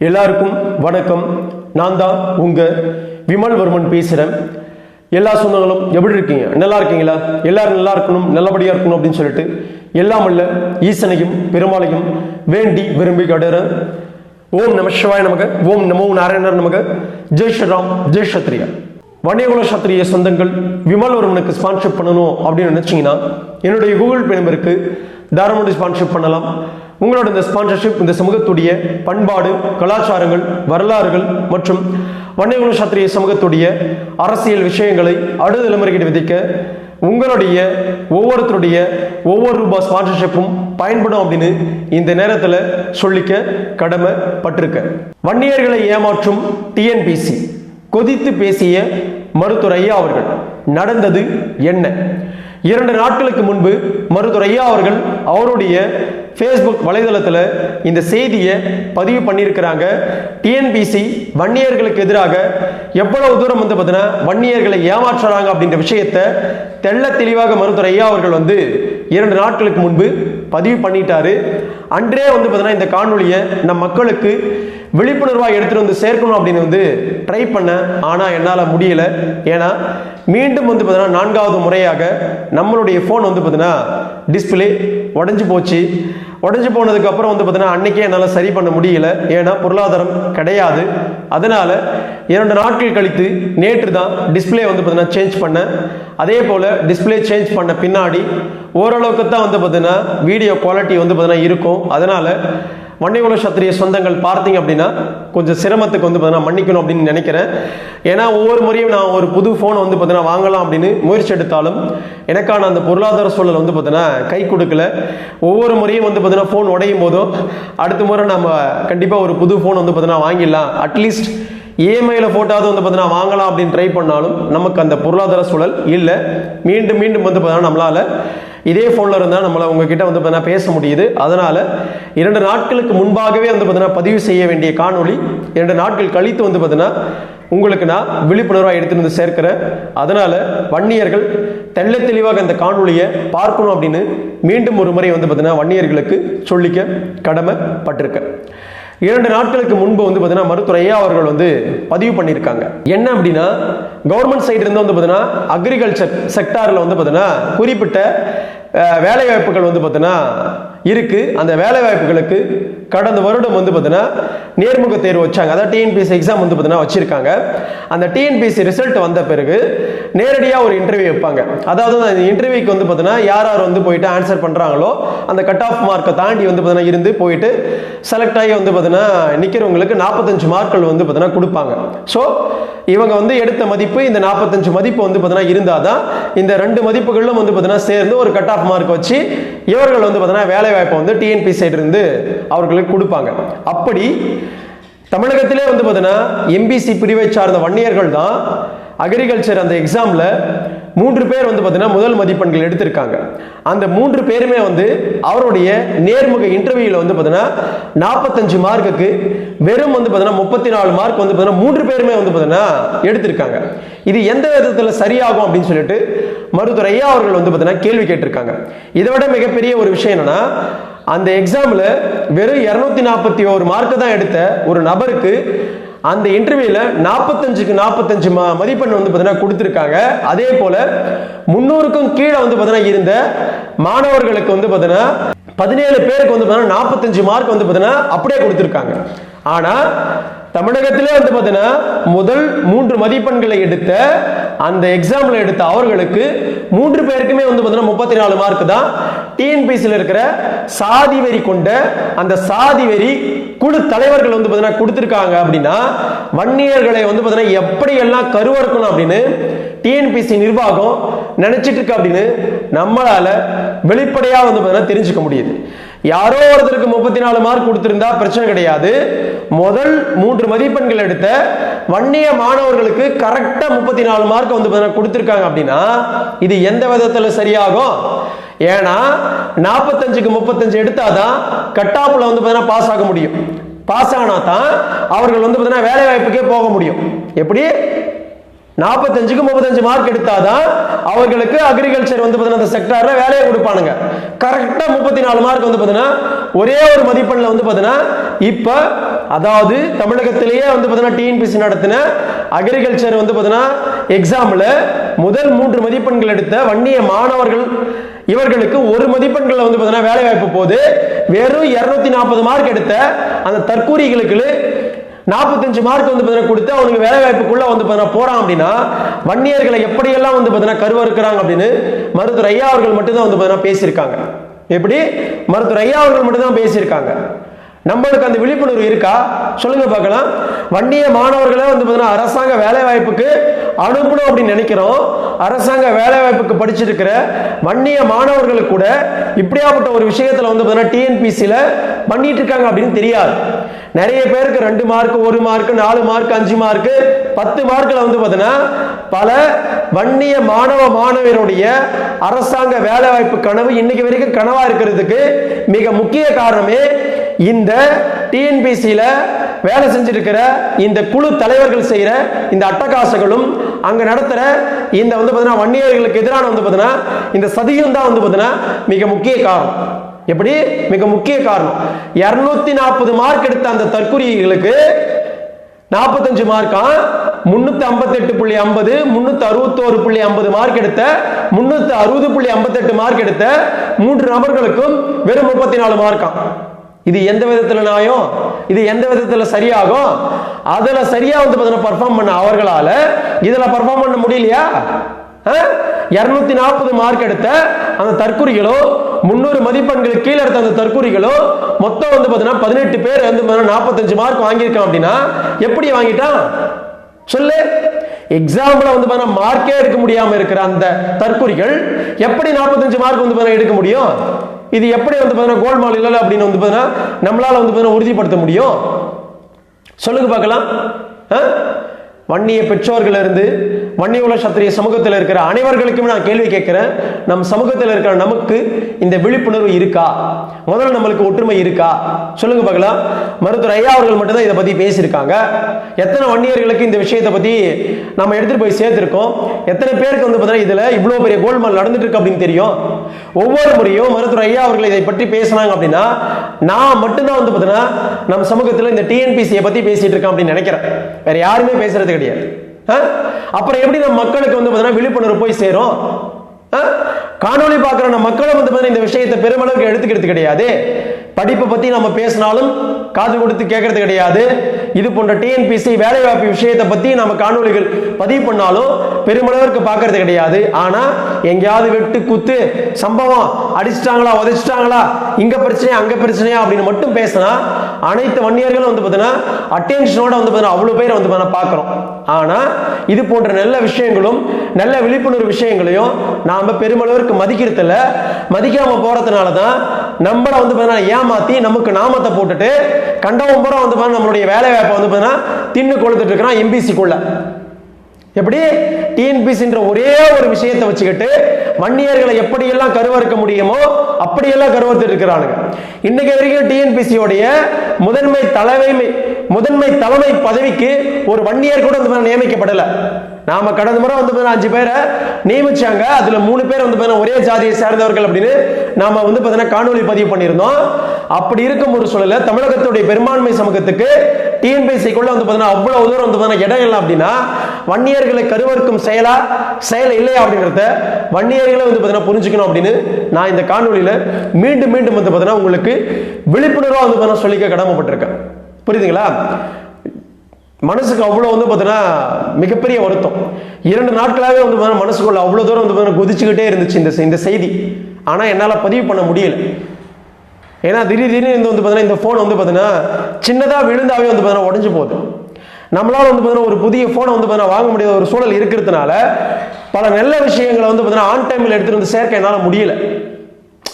எல்லாருக்கும் வணக்கம். நான் தான் உங்கள் விமல் வர்மன் எல்லா சொந்தங்களும் எப்படி இருக்கீங்க? நல்லா இருக்கீங்களா? எல்லாரும் நல்லா இருக்கணும் நல்லபடியாக இருக்கணும் அப்படின்னு சொல்லிட்டு எல்லாம் அல்ல ஈசனையும் பெருமாளையும் வேண்டி விரும்பி கடுறேன் ஓம் நம சிவாய நமக்கு ஓம் நமோ நாராயணர் நமக்கு ஜெய் ஸ்ரீராம் ஜெய் சத்ரியா வன்னியகுல சத்திரிய சொந்தங்கள் விமல் ஒருவனுக்கு ஸ்பான்ஷிப் பண்ணணும் அப்படின்னு நினச்சிங்கன்னா என்னுடைய கூகுள் பே நம்பருக்கு தாராளமாக ஸ்பான்ஷிப் பண்ணலாம். உங்களோட இந்த ஸ்பான்சர்ஷிப் இந்த சமூகத்துடைய பண்பாடு கலாச்சாரங்கள் வரலாறுகள் மற்றும் வன்னியகுல சத்திரிய சமூகத்துடைய அரசியல் விஷயங்களை அடுத்த தலைமுறைகிட்ட விதிக்க உங்களுடைய ஒவ்வொருத்தருடைய ஒவ்வொரு ரூபாய் ஸ்பான்சர்ஷிப்பும் பயன்படும் அப்படின்னு இந்த நேரத்தில் சொல்லிக்க கடமை பட்டிருக்க வன்னியர்களை ஏமாற்றும் டிஎன்பிசி கொதித்து பேசிய மருத்துவர் ஐயா அவர்கள் நடந்தது என்ன? இரண்டு நாட்களுக்கு முன்பு மருத்துவர் ஐயா அவர்கள் அவருடைய ஃபேஸ்புக் வலைதளத்தில் இந்த செய்தியை பதிவு பண்ணியிருக்கிறாங்க. டிஎன்பிசி வன்னியர்களுக்கு எதிராக எவ்வளவு தூரம் வந்து பார்த்தீங்கன்னா வன்னியர்களை ஏமாற்றுறாங்க அப்படின்ற விஷயத்தை தெள்ள தெளிவாக மருத்துவர் ஐயா அவர்கள் வந்து இரண்டு நாட்களுக்கு முன்பு பதிவு பண்ணிட்டாரு. அன்றே வந்து பார்த்தீங்கன்னா இந்த காணொலியை நம் மக்களுக்கு விழிப்புணர்வாக எடுத்துகிட்டு வந்து சேர்க்கணும் அப்படின்னு வந்து ட்ரை பண்ணேன் ஆனால் என்னால் முடியல. ஏன்னா மீண்டும் வந்து பார்த்தீங்கன்னா நான்காவது முறையாக நம்மளுடைய ஃபோன் வந்து பார்த்தீங்கன்னா டிஸ்பிளே உடஞ்சி போச்சு. உடஞ்சி போனதுக்கப்புறம் வந்து பார்த்தீங்கன்னா அன்றைக்கே என்னால் சரி பண்ண முடியல. ஏன்னா பொருளாதாரம் கிடையாது. அதனால் இரண்டு நாட்கள் கழித்து நேற்று தான் டிஸ்பிளே வந்து பார்த்தீங்கன்னா சேஞ்ச் பண்ணேன். அதே போல் டிஸ்பிளே சேஞ்ச் பண்ண பின்னாடி ஓரளவுக்கு தான் வந்து பார்த்தீங்கன்னா வீடியோ குவாலிட்டி வந்து பார்த்தீங்கன்னா இருக்கும். அதனால் வன்னிகுல சத்திரிய சொந்தங்கள் பார்த்தீங்க அப்படின்னா கொஞ்சம் சிரமத்துக்கு வந்து பார்த்தீங்கன்னா மன்னிக்கணும் அப்படின்னு நினைக்கிறேன். ஏன்னா ஒவ்வொரு முறையும் நான் ஒரு புது ஃபோனை வந்து பார்த்தீங்கன்னா வாங்கலாம் அப்படின்னு முயற்சி எடுத்தாலும் எனக்கான அந்த பொருளாதார சூழல் வந்து பார்த்தீங்கன்னா கை கொடுக்கல. ஒவ்வொரு முறையும் வந்து பார்த்தீங்கன்னா ஃபோன் உடையும் போதோ அடுத்த முறை நம்ம கண்டிப்பாக ஒரு புது ஃபோன் வந்து பார்த்தீங்கன்னா வாங்கிடலாம். அட்லீஸ்ட் இஎம்ஐயில் போட்டாவது வந்து பார்த்தீங்கன்னா வாங்கலாம் அப்படின்னு ட்ரை பண்ணாலும் நமக்கு அந்த பொருளாதார சூழல் இல்லை. மீண்டும் மீண்டும் வந்து பார்த்தீங்கன்னா நம்மளால் இதே ஃபோனில் இருந்தால் நம்மளை உங்ககிட்ட வந்து பார்த்தீங்கன்னா பேச முடியுது. அதனால் இரண்டு நாட்களுக்கு முன்பாகவே வந்து பார்த்தீங்கன்னா பதிவு செய்ய வேண்டிய காணொளி இரண்டு நாட்கள் கழித்து வந்து பார்த்தீங்கன்னா உங்களுக்கு நான் விழிப்புணர்வாக எடுத்துகிட்டு வந்து சேர்க்கிறேன். அதனால் வன்னியர்கள் தெள்ள தெளிவாக அந்த காணொலியை பார்க்கணும் அப்படின்னு மீண்டும் ஒரு முறை வந்து பார்த்தீங்கன்னா வன்னியர்களுக்கு சொல்லிக்க கடமைப்பட்டிருக்கேன். இரண்டு நாட்களுக்கு முன்பு வந்து பார்த்தீங்கன்னா மருத்துவரையா அவர்கள் வந்து பதிவு பண்ணியிருக்காங்க. என்ன அப்படின்னா கவர்மெண்ட் சைடு இருந்து வந்து பார்த்தீங்கன்னா அக்ரிகல்ச்சர் செக்டாரில் வந்து பார்த்தீங்கன்னா குறிப்பிட்ட வேலைவாய்ப்புகள் வேலை வாய்ப்புகள் வந்து பார்த்தீங்கன்னா இருக்கு. அந்த வேலை வாய்ப்புகளுக்கு கடந்த வருடம் வந்து பார்த்தீங்கன்னா நேர்முக தேர்வு வச்சாங்க. அதாவது டிஎன்பிஎஸ்சி எக்ஸாம் வந்து பார்த்தீங்கன்னா வச்சிருக்காங்க. அந்த டிஎன்பிஎஸ்சி ரிசல்ட் வந்த பிறகு நேரடியாக ஒரு இன்டர்வியூ வைப்பாங்க. அதாவது அந்த இன்டர்வியூக்கு வந்து பார்த்தீங்கன்னா யார் யார் வந்து போயிட்டு ஆன்சர் பண்ணுறாங்களோ அந்த கட் ஆஃப் மார்க்கை தாண்டி வந்து பார்த்தீங்கன்னா இருந்து போயிட்டு செலக்ட் ஆகி வந்து பார்த்தீங்கன்னா நிற்கிறவங்களுக்கு நாற்பத்தஞ்சு மார்க்கள் வந்து பார்த்தீங்கன்னா கொடுப்பாங்க. ஸோ இவங்க வந்து எடுத்த மதிப்பு இந்த நாற்பத்தஞ்சு மதிப்பு வந்து பார்த்தீங்கன்னா இருந்தால் தான் இந்த ரெண்டு மதிப்புகளும் வந்து பார்த்தீங்கன்னா சேர்ந்து ஒரு கட் ஆஃப் மார்க் வச்சு இவர்கள் வந்து பார்த்தீங்கன்னா வேலை வாய்ப்பை வந்து டிஎன்பி சைடு இருந்து அவர்களுக்கு கொடுப்பாங்க. அப்படி தமிழகத்திலே வந்து பார்த்தீங்கன்னா எம்பிசி பிரிவை சார்ந்த வன்னியர்கள் தான் அக்ரிகல்ச்சர் அந்த எக்ஸாமில் மூன்று பேர் வந்து பார்த்தீங்கன்னா முதல் மதிப்பெண்கள் எடுத்திருக்காங்க. அந்த மூன்று பேருமே வந்து அவருடைய நேர்முக இன்டர்வியூவில் வந்து பார்த்தீங்கன்னா நாற்பத்தஞ்சு மார்க்குக்கு வெறும் வந்து பார்த்தீங்கன்னா முப்பத்தி நாலு மார்க் வந்து பார்த்தீங்கன்னா மூன்று பேருமே வந்து பார்த்தீங்கன்னா எடுத்திருக்காங்க. இது எந்த விதத்தில் சரியாகும் அப்படின்னு சொல்லிட்டு மருத்துவர் ஐயா அவர்கள் வந்து பார்த்தீங்கன்னா கேள்வி கேட்டிருக்காங்க. இதை விட மிகப்பெரிய ஒரு விஷயம் என்னன்னா அந்த எக்ஸாமில் வெறும் இரநூத்தி நாற்பத்தி ஒரு மார்க்கு தான் எடுத்த ஒரு நபருக்கு அந்த இன்டர்வியூல நாற்பத்தஞ்சுக்கு நாற்பத்தஞ்சு மதிப்பெண் வந்து பார்த்தீங்கன்னா கொடுத்துருக்காங்க. அதே போல முன்னூறுக்கும் கீழே வந்து பார்த்தீங்கன்னா இருந்த மாணவர்களுக்கு வந்து பார்த்தீங்கன்னா பதினேழு பேருக்கு வந்து பார்த்தீங்கன்னா நாற்பத்தஞ்சு மார்க் வந்து பார்த்தீங்கன்னா அப்படியே கொடுத்துருக்காங்க. ஆனா தமிழகத்திலே வந்து பார்த்தீங்கன்னா முதல் மூன்று மதிப்பெண்களை எடுத்த அந்த எக்ஸாம்ல எடுத்த அவர்களுக்கு மூன்று பேருக்குமே வந்து பார்த்தீங்கன்னா முப்பத்தி நாலு மார்க் தான் டிஎன்பிசியில் இருக்கிற சாதி வெறி கொண்ட அந்த சாதி வெறி குழு தலைவர்கள் வந்து பார்த்தீங்கன்னா கொடுத்துருக்காங்க அப்படின்னா வன்னியர்களை வந்து பார்த்தீங்கன்னா எப்படியெல்லாம் கருவறுக்கணும் அப்படின்னு டிஎன்பிசி நிர்வாகம் நினைச்சிட்டு இருக்கு அப்படின்னு நம்மளால வெளிப்படையா வந்து பார்த்தீங்கன்னா தெரிஞ்சுக்க முடியுது. யாரோ ஒருத்தருக்கு முப்பத்தி நாலு மார்க் கொடுத்திருந்தா பிரச்சனை கிடையாது. முதல் மூன்று மதிப்பெண்கள் எடுத்த வன்னிய மாணவர்களுக்கு கரெக்டா முப்பத்தி நாலு மார்க் வந்து பார்த்தீங்கன்னா கொடுத்திருக்காங்க அப்படின்னா இது எந்த விதத்துல சரியாகும்? ஏன்னா நாற்பத்தஞ்சுக்கு முப்பத்தஞ்சு எடுத்தாதான் கட்டாப்புல வந்து பார்த்தீங்கன்னா பாஸ் ஆக முடியும். பாஸ் ஆனா தான் அவர்கள் வந்து பார்த்தீங்கன்னா வேலை வாய்ப்புக்கே போக முடியும். எப்படி? நாற்பத்தஞ்சுக்கு முப்பத்தஞ்சு மார்க் எடுத்தாதான் அவர்களுக்கு அக்ரிகல்ச்சர் வந்து பார்த்தீங்கன்னா அந்த செக்டார்ல வேலையை கொடுப்பானுங்க. கரெக்டாக முப்பத்தி நாலு மார்க் வந்து பார்த்தீங்கன்னா ஒரே ஒரு மதிப்பெண்ணில் வந்து பார்த்தீங்கன்னா இப்போ அதாவது தமிழகத்திலேயே வந்து பார்த்தீங்கன்னா டிஎன்பிசி நடத்தின அக்ரிகல்ச்சர் வந்து பார்த்தீங்கன்னா எக்ஸாமில் முதல் மூன்று மதிப்பெண்கள் எடுத்த வன்னிய மாணவர்கள் இவர்களுக்கு ஒரு மதிப்பெண்களை வந்து பார்த்தீங்கன்னா வேலை வாய்ப்பு போது வெறும் இரநூத்தி நாற்பது மார்க் எடுத்த அந்த தற்கூரிகளுக்கு நாற்பத்தஞ்சு மார்க் வந்து பார்த்தீங்கன்னா கொடுத்து அவனுக்கு வேலை வாய்ப்புக்குள்ள வந்து பார்த்தீங்கன்னா போறான் அப்படின்னா வன்னியர்களை எப்படியெல்லாம் வந்து பார்த்தீங்கன்னா கருவறுக்கிறாங்க அப்படின்னு மருத்துவர் ஐயா அவர்கள் மட்டும்தான் வந்து பார்த்தீங்கன்னா பேசியிருக்காங்க. எப்படி? மருத்துவர் ஐயா அவர்கள் மட்டும்தான் பேசியிருக்காங்க. நம்மளுக்கு அந்த விழிப்புணர்வு இருக்கா? சொல்லுங்க பார்க்கலாம். வண்டிய மாணவர்களே வந்து பார்த்தீங்கன்னா அரசாங்க வேலை வாய்ப்புக்கு அனுப்பணும் அப்படின்னு நினைக்கிறோம். அரசாங்க வேலை வாய்ப்புக்கு படிச்சிருக்கிற வன்னிய மாணவர்களுக்கு கூட இப்படியாப்பட்ட ஒரு விஷயத்துல வந்து பார்த்தீங்கன்னா டிஎன்பிசியில் பண்ணிட்டு இருக்காங்க அப்படின்னு தெரியாது. நிறைய பேருக்கு ரெண்டு மார்க் ஒரு மார்க் நாலு மார்க் அஞ்சு மார்க் பத்து மார்க்ல வந்து பார்த்தீங்கன்னா பல வன்னிய மாணவ மாணவியருடைய அரசாங்க வேலை வாய்ப்பு கனவு இன்னைக்கு வரைக்கும் கனவா இருக்கிறதுக்கு மிக முக்கிய காரணமே இந்த டிஎன்பிசியில் வேலை செஞ்சிருக்கிற இந்த குழு தலைவர்கள் செய்கிற இந்த அட்டகாசங்களும் அங்கே நடத்துகிற இந்த வந்து பார்த்தீங்கன்னா வன்னியர்களுக்கு எதிரான வந்து பார்த்தீங்கன்னா இந்த சதியும் தான் வந்து பார்த்தீங்கன்னா மிக முக்கிய காரணம். எப்படி? மிக முக்கிய காரணம். இரநூத்தி நாற்பது மார்க் எடுத்த அந்த தற்குறிகளுக்கு நாற்பத்தஞ்சு மார்க்கா முன்னூத்தி ஐம்பத்தெட்டு புள்ளி ஐம்பது முன்னூத்தி அறுபத்தோரு புள்ளி ஐம்பது மார்க் எடுத்த முன்னூத்தி அறுபது புள்ளி ஐம்பத்தெட்டு மார்க் எடுத்த மூன்று நபர்களுக்கும் வெறும் முப்பத்தி நாலு மார்க்காம் இது எந்த விதத்துல நியாயம்? இது எந்த விதத்துல சரியாகும்? அதுல சரியா வந்து பார்த்தீங்கன்னா பர்ஃபார்ம் பண்ண அவர்களால இதுல பர்ஃபார்ம் பண்ண முடியலையா? இருநூத்தி நாற்பது மார்க் எடுத்த அந்த தற்குறிகளோ முன்னூறு மதிப்பெண்களுக்கு கீழே எடுத்த அந்த தற்குறிகளோ மொத்தம் வந்து பார்த்தீங்கன்னா பதினெட்டு பேர் வந்து நாற்பத்தஞ்சு மார்க் வாங்கியிருக்கான் அப்படின்னா எப்படி வாங்கிட்டான்? சொல்லு. எக்ஸாம்பிள் வந்து பார்த்தீங்கன்னா மார்க்கே எடுக்க முடியாம இருக்கிற அந்த தற்குறிகள் எப்படி நாற்பத்தஞ்சு மார்க் வந்து பார்த்தீங்கன்னா எடுக்க முடியும்? இது எப்படி வந்து பார்த்தீங்கன்னா கோல்மால் இல்லை அப்படின்னு வந்து பார்த்தீங்கன்னா நம்மளால் வந்து பார்த்தீங்கன்னா உறுதிப்படுத்த முடியும் சொல்லுங்க பார்க்கலாம் ஆ? வன்னிய பெற்றோர்கள் வன்னியுல சத்திரிய சமூகத்தில் இருக்கிற அனைவர்களுக்குமே நான் கேள்வி கேட்கிறேன். நம் சமூகத்தில் இருக்கிற நமக்கு இந்த விழிப்புணர்வு இருக்கா? முதல்ல நம்மளுக்கு ஒற்றுமை இருக்கா? சொல்லுங்க பார்க்கலாம். மருத்துவர் ஐயா அவர்கள் மட்டும்தான் இதை பற்றி பேசியிருக்காங்க. எத்தனை வன்னியர்களுக்கு இந்த விஷயத்தை பற்றி நம்ம எடுத்துகிட்டு போய் சேர்த்துருக்கோம். எத்தனை பேருக்கு வந்து பார்த்தீங்கன்னா இதில் இவ்வளோ பெரிய கோல்மால் நடந்துட்டு இருக்கு அப்படின்னு தெரியும். ஒவ்வொரு முறையும் மருத்துவர் ஐயா அவர்கள் இதை பற்றி பேசினாங்க அப்படின்னா நான் மட்டும்தான் வந்து பார்த்தீங்கன்னா நம்ம சமூகத்தில் இந்த டிஎன்பிசியை பற்றி பேசிகிட்டு இருக்கேன் அப்படின்னு நினைக்கிறேன். வேறு யாருமே பேசுறது கிடையாது. அப்புறம் எப்படி நம்ம மக்களுக்கு வந்து பார்த்தீங்கன்னா விழிப்புணர்வு போய் சேரும்? ஆ? காணொளி பார்க்குற நம்ம மக்களும் வந்து பார்த்தீங்கன்னா இந்த விஷயத்தை பெருமளவுக்கு எடுத்துக்கிறது கிடையாது. படிப்பை பத்தி நம்ம பேசினாலும் காது கொடுத்து கேட்கறது கிடையாது. இது போன்ற டிஎன்பிசி வேலைவாய்ப்பு விஷயத்தை பத்தி நம்ம காணொளிகள் பதிவு பண்ணாலும் பெருமளவிற்கு பார்க்கறது கிடையாது. ஆனா எங்கேயாவது வெட்டு குத்து சம்பவம் அடிச்சிட்டாங்களா உதைச்சிட்டாங்களா இங்க பிரச்சனையா அங்க பிரச்சனையா அப்படின்னு மட்டும் பேசினா அனைத்து வன்னியர்களும் வந்து பார்த்தீங்கன்னா அட்டென்ஷனோட வந்து பார்த்தீங்கன்னா அவ்வளோ பேரை வந்து பார்த்தீங்கன்னா பார்க்குறோம். ஆனால் இது போன்ற நல்ல விஷயங்களும் நல்ல விழிப்புணர்வு விஷயங்களையும் நாம் பெருமளவிற்கு மதிக்கிறதில்ல மதிக்காமல் போகிறதுனால தான் நம்மளை வந்து பார்த்தீங்கன்னா ஏமாத்தி நமக்கு நாமத்தை போட்டுட்டு கண்டவன் பூரா வந்து பார்த்தீங்கன்னா நம்மளுடைய வேலை வாய்ப்பை வந்து பார்த்தீங்கன்னா தின்னு கொளுத்துட்டு இருக்கிறான் எம்பிசிக்குள்ளே எப்படி? டிஎன்பிசின்ற ஒரே ஒரு விஷயத்தை வச்சுக்கிட்டு வன்னியர்களை எப்படியெல்லாம் கருவறுக்க முடியுமோ அப்படியெல்லாம் கருவறுத்து இருக்கிறானுங்க. இன்னைக்கு வரைக்கும் டிஎன்பிசியோடைய முதன்மை தலைமை முதன்மை தலைமை பதவிக்கு ஒரு வன்னியர் கூட வந்து பார்த்தீங்கன்னா நியமிக்கப்படல. நாம கடந்த முறை வந்து பார்த்தீங்கன்னா அஞ்சு பேரை நியமிச்சாங்க. அதுல மூணு பேர் வந்து பார்த்தீங்கன்னா ஒரே ஜாதியை சேர்ந்தவர்கள் அப்படின்னு நாம வந்து பார்த்தீங்கன்னா காணொலி பதிவு பண்ணியிருந்தோம். அப்படி இருக்கும் ஒரு சூழல தமிழகத்துடைய பெரும்பான்மை சமூகத்துக்கு டிஎன்பிசிக்குள்ள வந்து பார்த்தீங்கன்னா அவ்வளவு தூரம் வந்து பார்த்தீங்கன்னா இடம் இல்லை அப்படின்னா வன்னியர்களை கருவறுக்கும் செயலா செயல் இல்லையா அப்படிங்கிறத வன்னியர்களை வந்து பார்த்தீங்கன்னா புரிஞ்சுக்கணும் அப்படின்னு நான் இந்த காணொலியில மீண்டும் மீண்டும் வந்து பார்த்தீங்கன்னா உங்களுக்கு விழிப்புணர்வா வந்து பார்த்தீங்கன்னா சொல்லிக்க கடமைப்பட்டிருக்கேன். புரியுதுங்களா? மனசுக்கு அவ்வளோ வந்து பார்த்தீங்கன்னா மிகப்பெரிய வருத்தம். இரண்டு நாட்களாகவே வந்து பார்த்தீங்கன்னா மனசுக்குள்ள அவ்வளோ தூரம் வந்து பார்த்தீங்கன்னா குதிச்சுக்கிட்டே இருந்துச்சு இந்த இந்த செய்தி. ஆனால் என்னால் பதிவு பண்ண முடியல. ஏன்னா திடீர் திடீர்னு இந்த வந்து பார்த்தீங்கன்னா இந்த ஃபோன் வந்து பார்த்தீங்கன்னா சின்னதாக விழுந்தாவே வந்து பார்த்தீங்கன்னா உடஞ்சு போகுது. நம்மளால் வந்து பார்த்தீங்கன்னா ஒரு புதிய ஃபோனை வந்து பார்த்தீங்கன்னா வாங்க முடியாத ஒரு சூழல் இருக்கிறதுனால பல நல்ல விஷயங்களை வந்து பார்த்தீங்கன்னா ஆன் டைமில் எடுத்துகிட்டு வந்து சேர்க்க என்னால் முடியல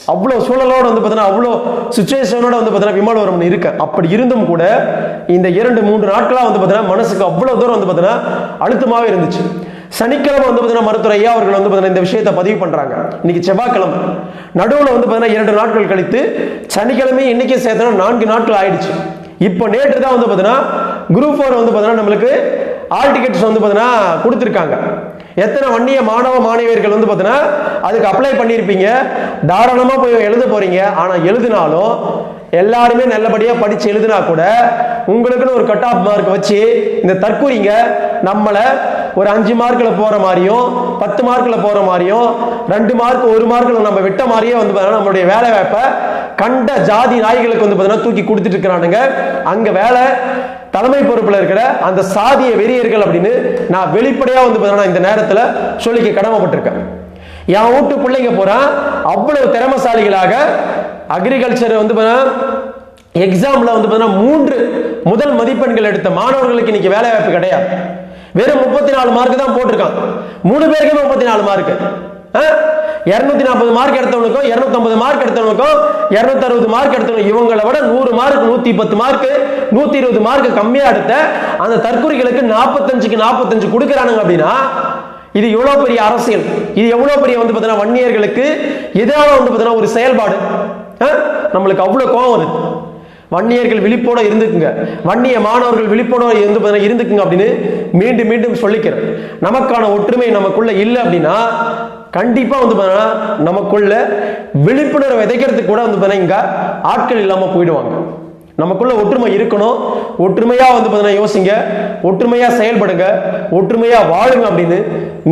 அவ்வளோ சூழலோடு வந்து பார்த்தீங்கன்னா அவ்வளோ சுச்சுவேஷனோட வந்து பார்த்தீங்கன்னா விமானவரம் இருக்க அப்படி இருந்தும் கூட இந்த இரண்டு மூன்று நாட்களாக வந்து பார்த்தீங்கன்னா மனசுக்கு அவ்வளோ தூரம் வந்து பார்த்தீங்கன்னா அழுத்தமாகவே இருந்துச்சு சனிக்கிழமை வந்து பார்த்தீங்கன்னா மருத்துவர் ஐயா அவர்கள் வந்து பார்த்தீங்கன்னா இந்த விஷயத்தை பதிவு பண்ணுறாங்க இன்னைக்கு செவ்வாய்க்கிழமை நடுவில் வந்து பார்த்தீங்கன்னா இரண்டு நாட்கள் கழித்து சனிக்கிழமை இன்னைக்கு சேர்த்தனா நான்கு நாட்கள் ஆயிடுச்சு இப்போ நேற்று தான் வந்து பார்த்தீங்கன்னா குரூப் ஃபோர் வந்து பார்த்தீங்கன்னா நம்மளுக்கு ஆல் டிக்கெட்ஸ் வந்து பார்த்தீங்கன்னா கொடுத்துருக்காங்க. எத்தனை வன்னிய மாணவ மாணவியர்கள் வந்து பார்த்தீங்கன்னா அதுக்கு அப்ளை பண்ணியிருப்பீங்க. தாராளமாக போய் எழுத போகிறீங்க ஆனால் எழுதினாலும் எல்லாருமே நல்லபடியாக படித்து எழுதினா கூட உங்களுக்குன்னு ஒரு கட் ஆஃப் மார்க் வச்சு இந்த தற்கூறிங்க நம்மளை ஒரு அஞ்சு மார்க்கில் போகிற மாதிரியும் பத்து மார்க்கில் போகிற மாதிரியும் ரெண்டு மார்க் ஒரு மார்க்கில் நம்ம விட்ட மாதிரியே வந்து பார்த்தீங்கன்னா நம்மளுடைய வேலை வாய்ப்பை கண்ட ஜாதி நாய்களுக்கு வந்து பார்த்தீங்கன்னா தூக்கி கொடுத்துட்டு இருக்கிறானுங்க. அங்க வேலை தலைமை பொறுப்புல இருக்கிற அந்த சாதிய வெறியர்கள் அப்படின்னு நான் வெளிப்படையா வந்து பார்த்தீங்கன்னா இந்த நேரத்துல சொல்லிக்க கடமைப்பட்டிருக்கேன். என் வீட்டு பிள்ளைங்க போறான் அவ்வளவு திறமசாலிகளாக அக்ரிகல்ச்சர் வந்து எக்ஸாம்ல வந்து பார்த்தீங்கன்னா மூன்று முதல் மதிப்பெண்கள் எடுத்த மாணவர்களுக்கு இன்னைக்கு வேலை வாய்ப்பு கிடையாது. வெறும் முப்பத்தி நாலு மார்க் தான் போட்டிருக்கான். மூணு பேருக்குமே முப்பத்தி நாலு மார்க் இருநூத்தி நாற்பது மார்க் எடுத்தவனுக்கும் இருநூத்தி ஐம்பது மார்க் எடுத்தவனுக்கும் இருநூத்தி அறுபது மார்க் எடுத்தவங்க இவங்களை விட நூறு மார்க் நூத்தி பத்து மார்க் நூத்தி இருபது மார்க் கம்மியா எடுத்த அந்த தற்கொலைகளுக்கு நாற்பத்தஞ்சுக்கு நாற்பத்தஞ்சு கொடுக்குறானுங்க அப்படின்னா இது எவ்வளவு பெரிய அரசியல்? இது எவ்வளவு பெரிய வந்து பார்த்தீங்கன்னா வன்னியர்களுக்கு எதிராக வந்து பார்த்தீங்கன்னா ஒரு செயல்பாடு. ஆ? நம்மளுக்கு அவ்வளவு கோவம் வருது. வன்னியர்கள் விழிப்போட இருந்துக்குங்க. வன்னிய மாணவர்கள் விழிப்போட இருந்து பார்த்தீங்கன்னா இருந்துக்குங்க அப்படின்னு மீண்டும் மீண்டும் சொல்லிக்கிறேன். நமக்கான ஒற்றுமை நமக்குள்ள இல்லை அப்படின்னா கண்டிப்பா வந்து பார்த்தீங்கன்னா நமக்குள்ள விழிப்புணர்வை விதைக்கிறதுக்கு கூட வந்து பார்த்தீங்கன்னா இங்க ஆட்கள் இல்லாம போயிடுவாங்க. நமக்குள்ள ஒற்றுமை இருக்கணும். ஒற்றுமையா வந்து பார்த்தீங்கன்னா யோசிங்க. ஒற்றுமையா செயல்படுங்க. ஒற்றுமையா வாழுங்க அப்படின்னு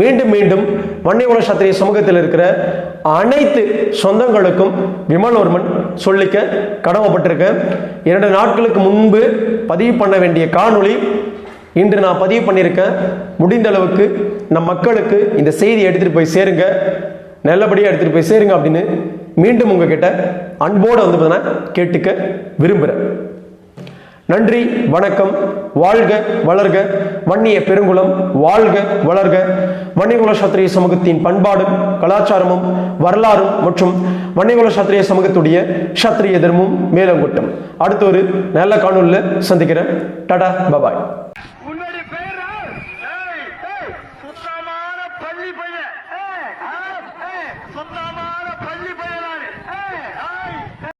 மீண்டும் மீண்டும் வன்னியகுல சத்திரிய சமூகத்தில் இருக்கிற அனைத்து சொந்தங்களுக்கும் விமலோர்மன் சொல்லிக்க கடமைப்பட்டிருக்கேன். இரண்டு நாட்களுக்கு முன்பு பதிவு பண்ண வேண்டிய காணொளி இன்று நான் பதிவு பண்ணியிருக்கேன் முடிந்த அளவுக்கு நம் மக்களுக்கு இந்த செய்தியை எடுத்துட்டு போய் சேருங்க. நல்லபடியாக எடுத்துகிட்டு போய் சேருங்க அப்படின்னு மீண்டும் உங்ககிட்ட அன்போடு வந்து பார்த்தீங்கன்னா கேட்டுக்க விரும்புகிறேன் நன்றி வணக்கம் வாழ்க வளர்க வன்னிய பெருங்குளம் வாழ்க வளர்க. வன்னியகுல சத்திரிய சமூகத்தின் பண்பாடும் கலாச்சாரமும் வரலாறும் மற்றும் வன்னியகுல சத்திரிய சமூகத்துடைய சத்திரிய தர்மம் மேலங்கொட்டும். அடுத்த ஒரு நல்ல காணொலியில் சந்திக்கிறேன். டடா பபாய்.